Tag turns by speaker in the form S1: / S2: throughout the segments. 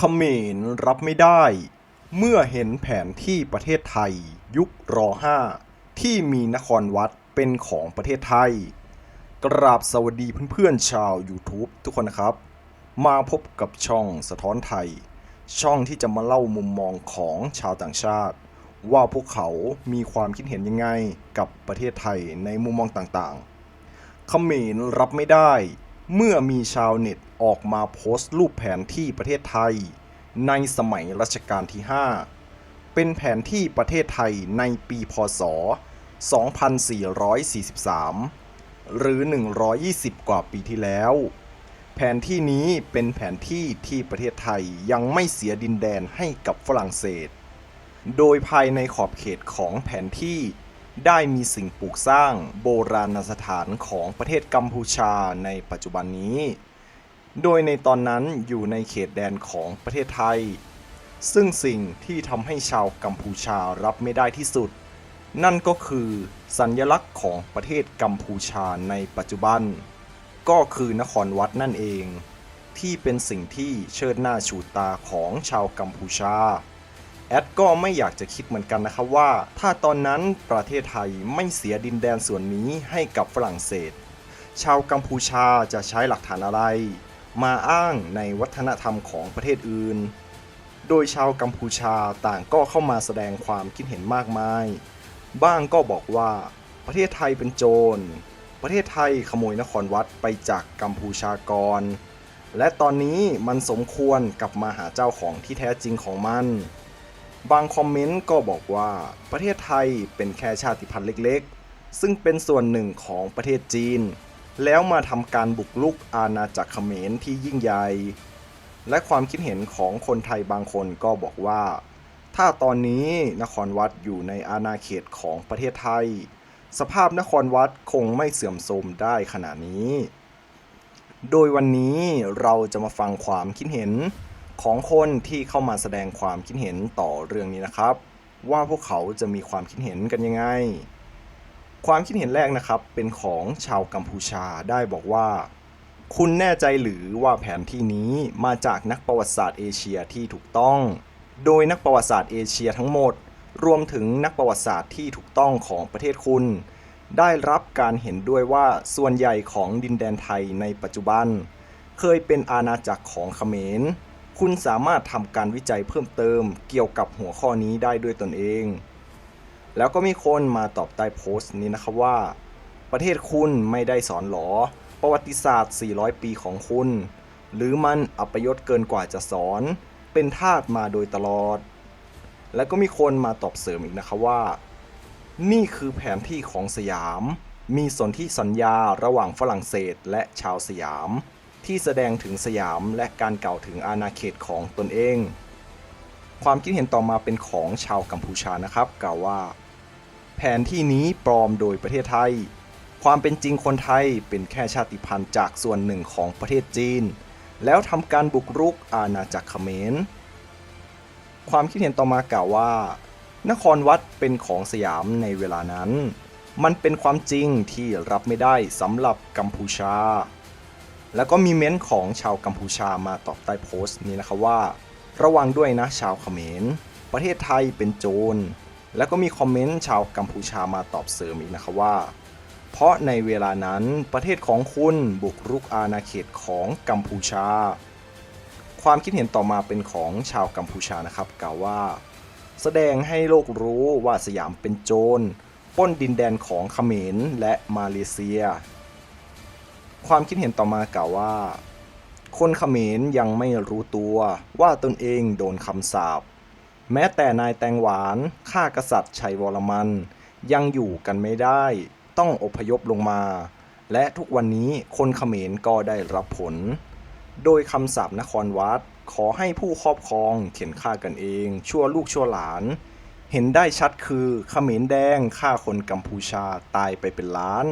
S1: เขมรรับไม่ได้ เมื่อเห็นแผนที่ประเทศไทย ยุครอ5ที่มีนครวัดเป็นของประเทศไทย กราบสวัสดีเพื่อนๆชาว YouTube ทุกคนนะครับ มาพบกับช่องสะท้อนไทย ช่องที่จะมาเล่ามุมมองของชาวต่างชาติ ว่าพวกเขามีความคิดเห็นยังไงกับประเทศไทยในมุมมองต่างๆเขมรรับไม่ได้ เมื่อมีชาวเน็ตออกมาโพสต์รูปแผนที่ประเทศไทย ในสมัยรัชกาลที่ 5 เป็นแผนที่ประเทศไทยในปีพศ 2443 หรือ 120 กว่าปีที่แล้ว แผนที่นี้เป็นแผนที่ที่ประเทศไทยยังไม่เสียดินแดนให้กับฝรั่งเศส โดยภายในขอบเขตของแผนที่ ได้มีสิ่งปลูกสร้างโบราณสถานของประเทศกัมพูชาในปัจจุบันนี้ โดยในตอนนั้นอยู่ในเขตแดนของประเทศไทย ซึ่งสิ่งที่ทำให้ชาวกัมพูชารับไม่ได้ที่สุด นั่นก็คือสัญลักษณ์ของประเทศกัมพูชาในปัจจุบัน ก็คือนครวัดนั่นเอง ที่เป็นสิ่งที่เชิดหน้าชูตาของชาวกัมพูชา แอดก็ไม่อยากจะคิดเหมือนกันนะครับว่า ถ้าตอนนั้นประเทศไทยไม่เสียดินแดนส่วนนี้ให้กับฝรั่งเศส ชาวกัมพูชาจะใช้หลักฐานอะไร มาอ้างในวัฒนธรรมของประเทศอื่น โดยชาวกัมพูชาต่างก็เข้ามาแสดงความคิดเห็นมากมาย บ้างก็บอกว่า ประเทศไทยเป็นโจร ประเทศไทยขโมยนครวัดไปจากกัมพูชากร และตอนนี้มันสมควรกลับมาหาเจ้าของที่แท้จริงของมัน บางคอมเมนต์ก็บอกว่าประเทศไทยเป็นแค่ชาติพันธุ์เล็กๆ ซึ่งเป็นส่วนหนึ่งของประเทศจีน แล้วมาทำการบุกรุกอาณาจักรเขมรที่ยิ่งใหญ่ และความคิดเห็นของคนไทยบางคนก็บอกว่า ถ้าตอนนี้นครวัดอยู่ในอาณาเขตของประเทศไทย สภาพนครวัดคงไม่เสื่อมโทรมได้ขนาดนี้ โดยวันนี้เราจะมาฟังความคิดเห็น ของคนที่เข้ามาแสดงความคิดเห็นต่อเรื่องนี้นะครับ ว่าพวกเขาจะมีความคิดเห็นกันยังไง ความคิดเห็นแรกนะครับ เป็นของชาวกัมพูชาได้บอกว่า คุณแน่ใจหรือว่าแผนที่นี้มาจากนักประวัติศาสตร์เอเชียที่ถูกต้อง โดยนักประวัติศาสตร์เอเชียทั้งหมด รวมถึงนักประวัติศาสตร์ที่ถูกต้องของประเทศคุณ ได้รับการเห็นด้วยว่าส่วนใหญ่ของดินแดนไทยในปัจจุบัน เคยเป็นอาณาจักรของเขมร คุณสามารถทำการวิจัยเพิ่มเติมเกี่ยวกับหัวข้อนี้ได้ด้วยตนเอง แล้วก็มีคนมาตอบใต้โพสต์นี้นะครับว่า ประเทศคุณไม่ได้สอนหรอ ประวัติศาสตร์ 400 ปีของคุณ หรือมันอัปยศเกินกว่าจะสอน เป็นทาสมาโดยตลอด แล้วก็มีคนมาตอบเสริมอีกนะครับว่า นี่คือแผนที่ของสยาม มีสนธิสัญญาระหว่างฝรั่งเศสและชาวสยาม ที่แสดงถึงสยามและการกล่าวถึงอาณาเขตของตนเอง ความคิดเห็นต่อมาเป็นของชาวกัมพูชานะครับ กล่าวว่า แผนที่นี้ปลอมโดยประเทศไทย ความเป็นจริงคนไทยเป็นแค่ชาติพันธุ์จากส่วนหนึ่งของประเทศจีน แล้วทำการบุกรุกอาณาจักรเขมร ความคิดเห็นต่อมากล่าวว่า นครวัดเป็นของสยามในเวลานั้น มันเป็นความจริงที่รับไม่ได้สำหรับกัมพูชา แล้วก็มีเม้นต์ของชาวกัมพูชามาตอบใต้โพสต์นี้นะครับว่า ระวังด้วยนะชาวเขมร ประเทศไทยเป็นโจร แล้วก็มีคอมเมนต์ชาวกัมพูชามาตอบเสริมอีกนะครับว่า เพราะในเวลานั้นประเทศของคุณบุกรุกอาณาเขตของกัมพูชา ความคิดเห็นต่อมาเป็นของชาวกัมพูชานะครับกล่าวว่า แสดงให้โลกรู้ว่าสยามเป็นโจรป้นดินแดนของเขมรและมาเลเซีย ความคิดเห็นต่อมากล่าวว่า คนเขมรยังไม่รู้ตัวว่าตนเองโดนคำสาปแม้แต่นายแตงหวานข้ากษัตริย์ชัยวรมัน ยังอยู่กันไม่ได้ ต้องอพยพลงมา และทุกวันนี้คนเขมรก็ได้รับผล โดยคำสาปนครวัดขอให้ผู้ครอบครองเข็นฆ่ากันเอง ชั่วลูกชั่วหลาน เห็นได้ชัดคือเขมรแดงฆ่าคนกัมพูชาตายไปเป็นล้าน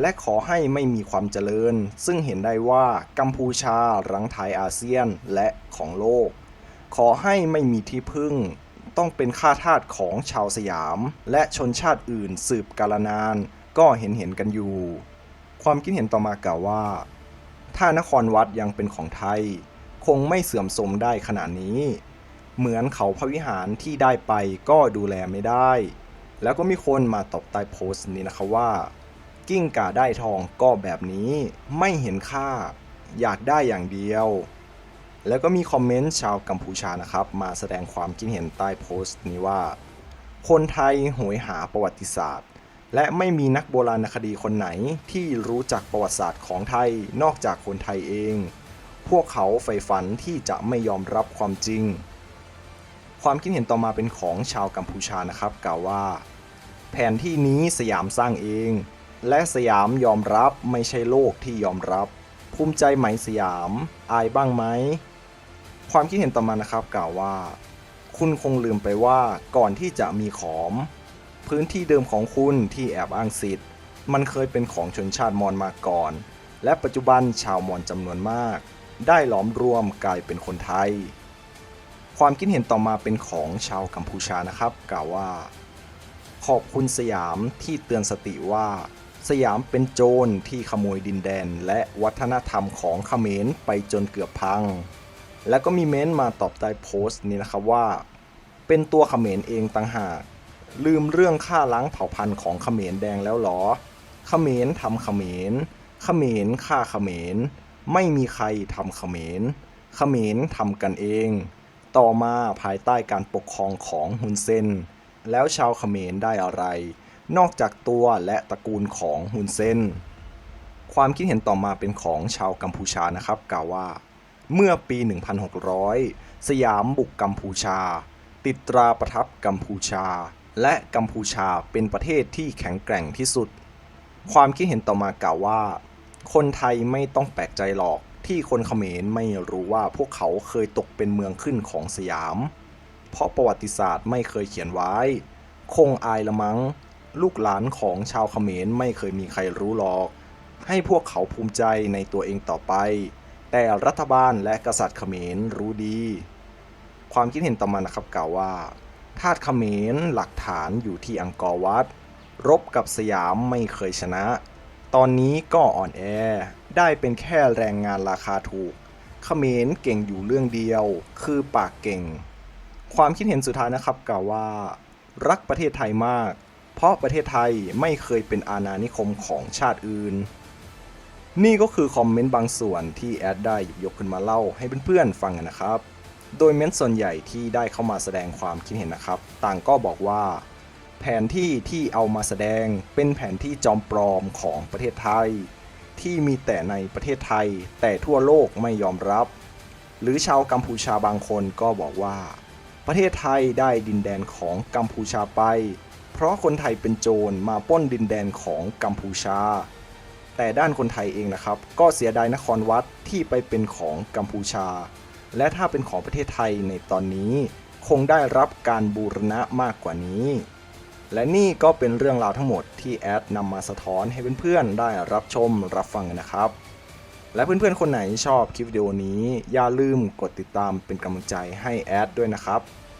S1: และขอให้ไม่มีความเจริญ ซึ่งเห็นได้ว่ากัมพูชารั้งท้ายอาเซียนและของโลก ขอให้ไม่มีที่พึ่ง ต้องเป็นข้าทาสของชาวสยาม และชนชาติอื่นสืบกาลนาน ก็เห็นเห็นกันอยู่ ความคิดเห็นต่อมากล่าวว่า ถ้านครวัดยังเป็นของไทย คงไม่เสื่อมโทรมได้ขนาดนี้ เหมือนเขาพระวิหารที่ได้ไปก็ดูแลไม่ได้ แล้วก็มีคนมาตอบใต้โพสต์นี้นะคะว่า กิ้งก่าได้ทองก็แบบนี้ไม่เห็นค่า อยากได้อย่างเดียว แล้วก็มีคอมเมนต์ชาวกัมพูชานะครับ มาแสดงความคิดเห็นใต้โพสต์นี้ว่า คนไทยโหยหาประวัติศาสตร์ และไม่มีนักโบราณคดีคนไหนที่รู้จักประวัติศาสตร์ของไทยนอกจากคนไทยเอง พวกเขาใฝ่ฝันที่จะไม่ยอมรับความจริง ความคิดเห็นต่อมาเป็นของชาวกัมพูชานะครับกล่าวว่า แผนที่นี้สยามสร้างเอง และสยามยอมรับไม่ใช่โลกที่ยอมรับ ภูมิใจไหมสยาม อายบ้างไหม ความคิดเห็นต่อมานะครับกล่าวว่า คุณคงลืมไปว่าก่อนที่จะมีขอม พื้นที่เดิมของคุณที่แอบอ้างสิทธิ์ มันเคยเป็นของชนชาติมอญมาก่อน และปัจจุบันชาวมอญจำนวนมาก ได้หลอมรวมกลายเป็นคนไทย ความคิดเห็นต่อมาเป็นของชาวกัมพูชานะครับ กล่าวว่า ขอบคุณสยามที่เตือนสติว่า สยามเป็นโจรที่ขโมยดินแดนและวัฒนธรรมของเขมรไปจนเกือบพัง แล้วก็มีเม้นต์มาตอบใต้โพสต์นี้นะครับว่า เป็นตัวเขมรเองต่างหาก ลืมเรื่องฆ่าล้างเผ่าพันธุ์ของเขมรแดงแล้วหรอ เขมรทำเขมร เขมรฆ่าเขมร ไม่มีใครทำเขมร เขมรทำกันเอง ต่อมาภายใต้การปกครองของฮุนเซน แล้วชาวเขมรได้อะไร นอกจากตัวและตระกูลของฮุนเซน ความคิดเห็นต่อมาเป็นของชาวกัมพูชานะครับกล่าวว่า เมื่อปี 1600 สยามบุกกัมพูชา ติดตราประทับกัมพูชา และกัมพูชาเป็นประเทศที่แข็งแกร่งที่สุด ความคิดเห็นต่อมากล่าวว่า คนไทยไม่ต้องแปลกใจหรอกที่คนเขมรไม่รู้ว่าพวกเขาเคยตกเป็นเมืองขึ้นของสยาม เพราะประวัติศาสตร์ไม่เคยเขียนไว้ คงอายละมัง้ง ลูกหลานของชาวเขมรไม่เคยมีใครรู้หรอก ให้พวกเขาภูมิใจในตัวเองต่อไป แต่รัฐบาลและกษัตริย์เขมรรู้ดี ความคิดเห็นต่อมานะครับกล่าวว่าทาสเขมรหลักฐานอยู่ที่อังกอร์วัด รบกับสยามไม่เคยชนะ ตอนนี้ก็อ่อนแอ ได้เป็นแค่แรงงานราคาถูก เขมรเก่งอยู่เรื่องเดียว คือปากเก่ง ความคิดเห็นสุดท้ายนะครับกล่าวว่า รักประเทศไทยมาก เพราะประเทศไทยไม่เคยเป็นอาณานิคมของชาติอื่น นี่ก็คือคอมเมนต์บางส่วนที่แอดได้หยิบยกขึ้นมาเล่าให้เพื่อนๆฟังกันนะครับ โดยเม้นต์ส่วนใหญ่ที่ได้เข้ามาแสดงความคิดเห็นนะครับ ต่างก็บอกว่า แผนที่ที่เอามาแสดงเป็นแผนที่จอมปลอมของประเทศไทย ที่มีแต่ในประเทศไทย แต่ทั่วโลกไม่ยอมรับ หรือชาวกัมพูชาบางคนก็บอกว่า ประเทศไทยได้ดินแดนของกัมพูชาไป เพราะคนไทยเป็นโจรมาป้นดินแดนของกัมพูชา แต่ด้านคนไทยเองนะครับ ก็เสียดายนครวัดที่ไปเป็นของกัมพูชา และถ้าเป็นของประเทศไทยในตอนนี้ คงได้รับการบูรณะมากกว่านี้ และนี่ก็เป็นเรื่องราวทั้งหมดที่แอดนำมาสะท้อนให้เพื่อนๆได้รับชมรับฟังกันนะครับและเพื่อนๆ คนไหนชอบคลิปวิดีโอนี้ อย่าลืมกดติดตามเป็นกำลังใจให้แอดด้วยนะครับ